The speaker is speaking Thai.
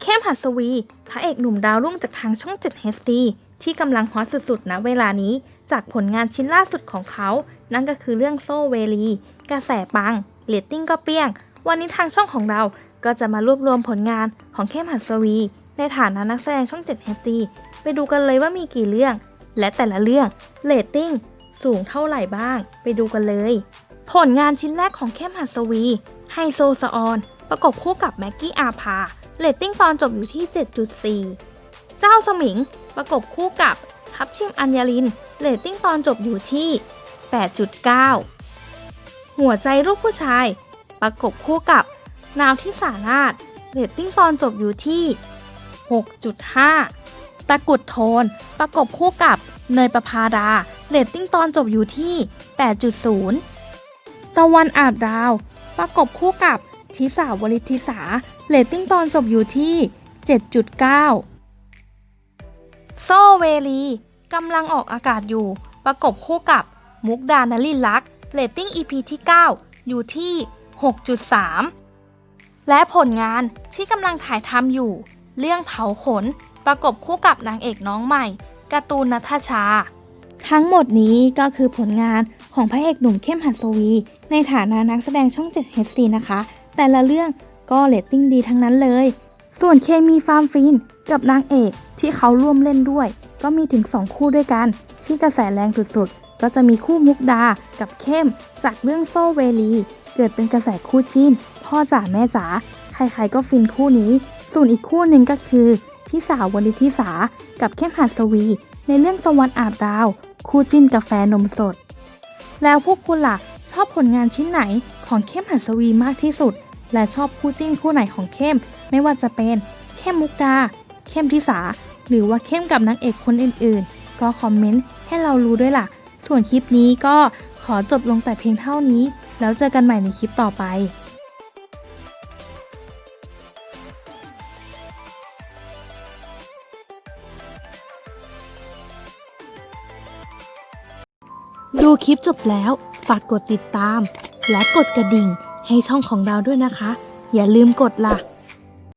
เข้มหัสวี พระเอกหนุ่มดาวรุ่งจากทางช่อง 7 HD ที่กำลังฮอตสุดๆ ณ เวลานี้ จากผลงานชิ้นล่าสุดของเขา นั่นก็คือเรื่องโซเวลี กระแสปัง เรตติ้งก็เปี้ยง วันนี้ทางช่องของเราก็จะมารวบรวมผลงานของเข้มหัสวี ในฐานะนักแสดงช่อง 7 HD ไปดูกันเลยว่ามีกี่เรื่อง และแต่ละเรื่องเรตติ้งสูงเท่าไหร่บ้าง ไปดูกันเลย ผลงานชิ้นแรกของเข้มหัสวี ไฮโซสออน ประกบคู่กับแม็กกี้อาภาเรตติ้งตอนจบอยู่ที่ 7.4 เจ้าสมิง ประกบคู่กับทับชิมอัญญาลินเรตติ้งตอนจบอยู่ที่ 8.9 หัวใจรูปผู้ชาย ประกบคู่กับนาวที่สานาถเรตติ้งตอนจบอยู่ที่ 6.5 ตะกุดโทน ประกบคู่กับเนยประพาดาเรตติ้งตอนจบอยู่ที่ 8.0 ตะวันอาบดาว ประกบคู่กับทิสาวลิตทิสาเรตติ้งตอนจบอยู่ที่ 7.9 โซเวลีกำลังออกอากาศอยู่ ประกบคู่กับมุกดานลินลักษ์เรตติ้ง EP ที่ 9 อยู่ที่ 6.3 และผลงานที่กำลังถ่ายทำอยู่ เรื่องเผาขน ประกบคู่กับนางเอกน้องใหม่การ์ตูนนัทชา ทั้งหมดนี้ก็คือผลงานของพระเอกหนุ่มเข้มหัสวี ในฐานะนักแสดงช่อง 7 HD นะคะ แต่ละเรื่องก็เรตติ้งดีทั้งนั้นเลย ส่วนเคมีฟาร์มฟินกับนางเอกที่เขาร่วมเล่นด้วย ก็มีถึง 2 คู่ด้วยกัน ที่กระแสแรงสุดๆ ก็จะมีคู่มุกดากับเข้ม จากเรื่องโซเวลี เกิดเป็นกระแสคู่จิ้น พ่อจ๋าแม่จ๋าใครๆก็ฟินคู่นี้ ส่วนอีกคู่หนึ่งก็คือที่สาววลิทิสากับเข้มหัสวี ในเรื่องตะวันอาบดาว คู่จิ้นกาแฟนมสด แล้วพวกคุณล่ะชอบผลงานชิ้นไหนของเข้มหัสวีมากที่สุด และชอบคู่จิ้นคู่ไหนของเข้ม ไม่ว่าจะเป็นเข้มมุกดาเข้มทิสา หรือว่าเข้มกับนางเอกคนอื่นๆ ก็คอมเมนต์ให้เรารู้ด้วยล่ะ ส่วนคลิปนี้ก็ขอจบลงแต่เพียงเท่านี้ แล้วเจอกันใหม่ในคลิปต่อไป ดูคลิปจบแล้ว ฝากกดติดตาม และกดกระดิ่งให้ช่องของเราด้วยนะคะ อย่าลืมกดล่ะ